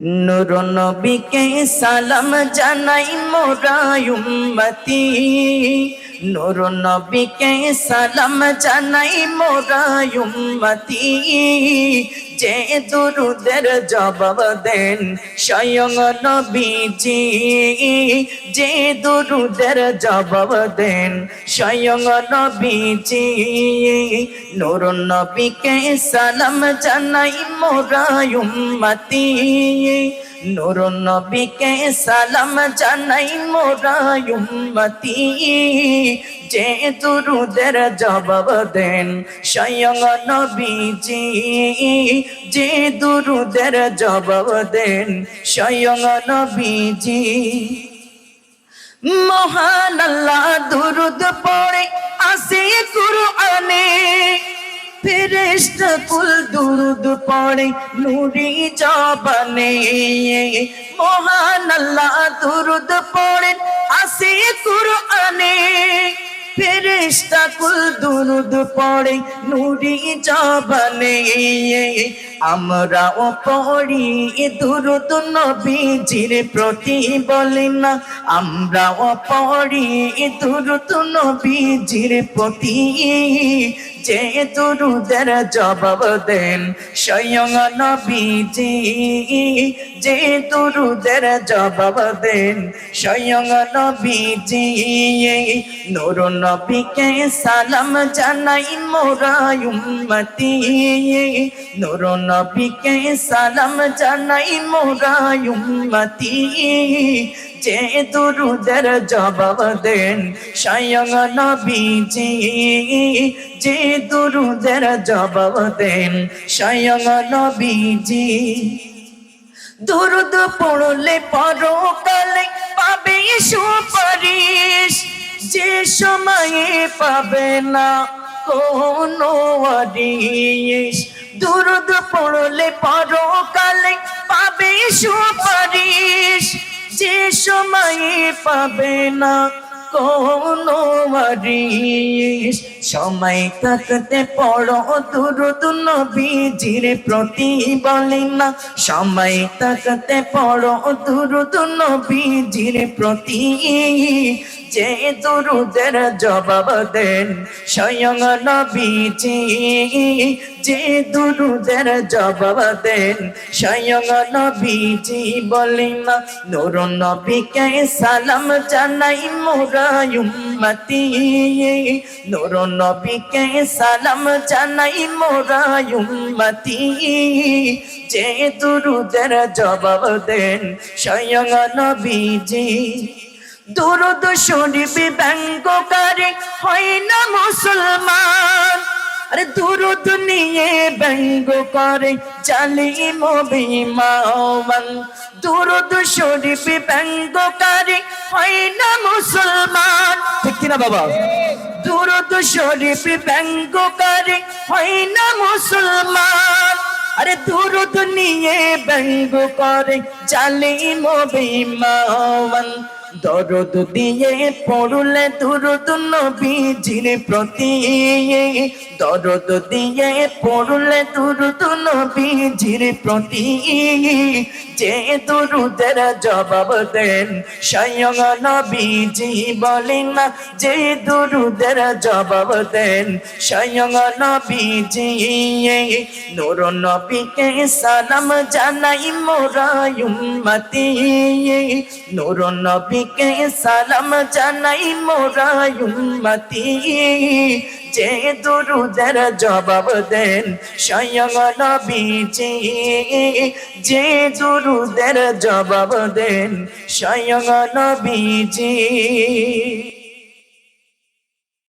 নূর নবীকে সালাম জানাই মোরা উম্মতি। নূর নবীকে সালাম জানাই মোরা উম্মতি। যে দুরুদের জবাব দেন স্বয়ং নবীজি। যে দুরুদের জবাব দেন স্বয়ং নবীজি। নূর নবীকে সালাম জানাই মোরা নূর নবীকে সালাম জানাই মোরা উম্মতি। যে দুরুদের জবাব দেন স্বয়ং নবীজি। যে দুরুদের জবাব দেন স্বয়ং নবীজি। মহান আল্লাহ দুরুদ পড়ে আসে কুরআনে। ফেরেশতা কুল দুরুদ পড়ে, নুরি জবানে। মহান আল্লাহ দুরুদ পড়ে আসে কুরআনে। ফেরেশতা কুল দুরুদ পড়ে, নুরি জবানে। আমরাও পড়ি দুরুদ নবীজির প্রতি বলি না। আমরাও পড়ি দুরুদ নবীজির প্রতি। যে দুরুদের জবাব দেন স্বয়ং নবীজি। যে দুরুদের জবাব দেন স্বয়ং নবীজি। নূর নবীকে সালাম জানাই মোরা উম্মতি। নূর নবীকে সালাম জানাই মোরা যে দুরুদের জবাব দেন স্বয়ং নবীজি। যে দুরুদের জবাব দেন স্বয়ং নবীজি। দুরুদ পড়লে পরকালে পাবে সুপারিশ। যে সময়ে পাবে না কোনো আরিশ দুরুদ পড়লে পরকালে পাবে সুপারিশ। যে সময়ে পাবে না কোনো আরিশ সময় থাকতে পড়ো দুরুদ নবীজির প্রতি বলে না। সময় থাকতে পড়ো দুরুদ নবীজির প্রতি যে দুরুদের জবাব দেন, স্বয়ং নবীজি। যে দুরুদের জবাব দেন, স্বয়ং নবীজি বলি না নূর নবীকে সালাম জানাই মোরা উম্মতি। নূর নবীকে সালাম জানাই মোরা উম্মতি। যে দুরুদের জবাব দেন, স্বয়ং নবীজি। দুরুদ শরীফ ব্যঙ্গ করে, হয় না মুসলমান? আরে দুরুদ নিয়ে ব্যঙ্গ করে, জালিম বিমান দুরুদ শরীফ ব্যঙ্গ করে, হয় না মুসলমান? ঠিক কিনা বাবা? দুরুদ শরীফ ব্যঙ্গ করে, হয় না মুসলমান? আরে দুরুদ নিয়ে ব্যঙ্গ করে, জালিম বিমান দরদ দিয়ে পড়লে দুরুদ নবীজির প্রতি। দরদ দিয়ে পড়লে দুরুদ নবীজির প্রতি। যে দুরুদের জবাব দেন, স্বয়ং নবীজি বলেন যে দুরুদের জবাব দেন, স্বয়ং নবীজি, নূর নবীকে সালাম জানাই মোরা উম্মতি। নূর নবীকে সালাম জানাই মোরা যে দুরুদের জবাব দেন নবীজি। যে দুরুদের জবাব দেন স্বয়ং নবীজি।